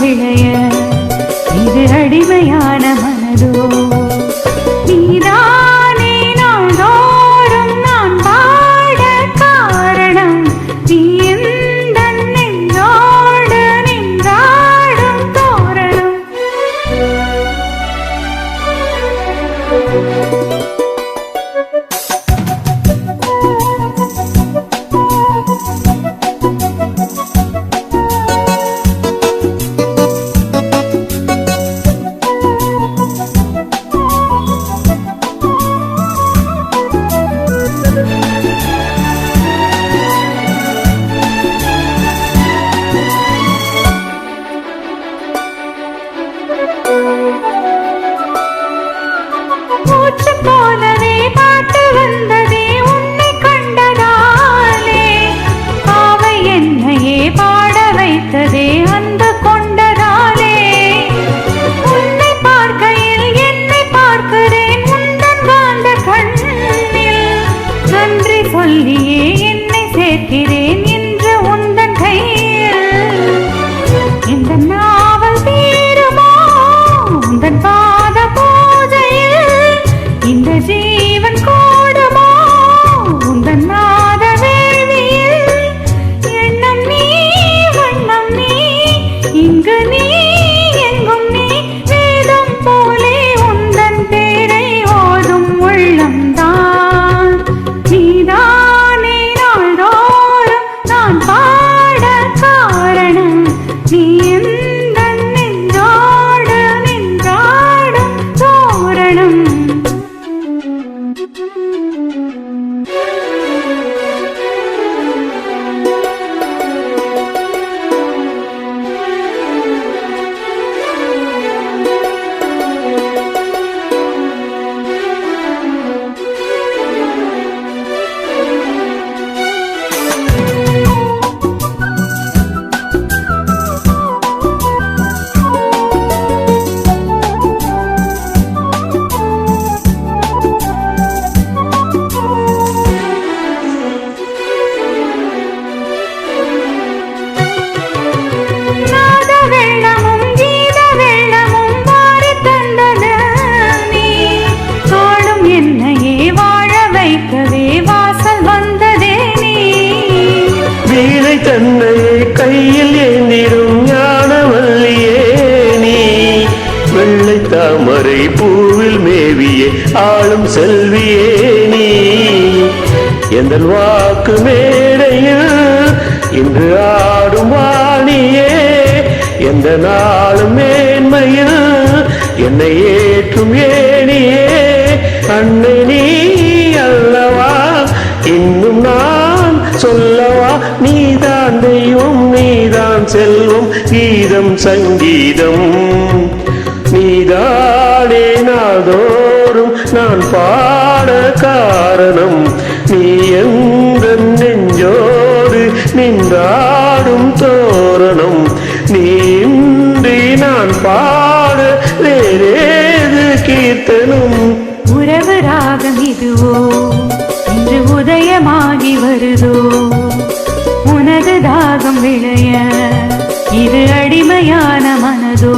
விளைய காரணம் வீணை கையில் ஏந்திரும் ஞானவல்லியே நீ. வெள்ளை தாமரை பூவில் மேவியே ஆளும் செல்வியே நீ. எந்த வாக்கு மேடையில் இன்று ஆடும் வாணியே எந்த நாளும் மேன்மையில் என்னை ஏற்றும் ஏனியே அன்னை நீ அல்லவா இன்னும் நான் சொல்லவா நீ செல்வம் கீதம் சங்கீதம். நீதானே நாதோறும் நான் பாட காரணம். நீ எந்த நெஞ்சோடு நின்றாடும் தோரணம். நீ இன்றி நான் பாட வேறேது கீர்த்தனும்? உறவு ராகம் இதுவோ? இன்று உதயமாகி வருதோ? தாகம் விளைய இது அடிமையான மனதோ.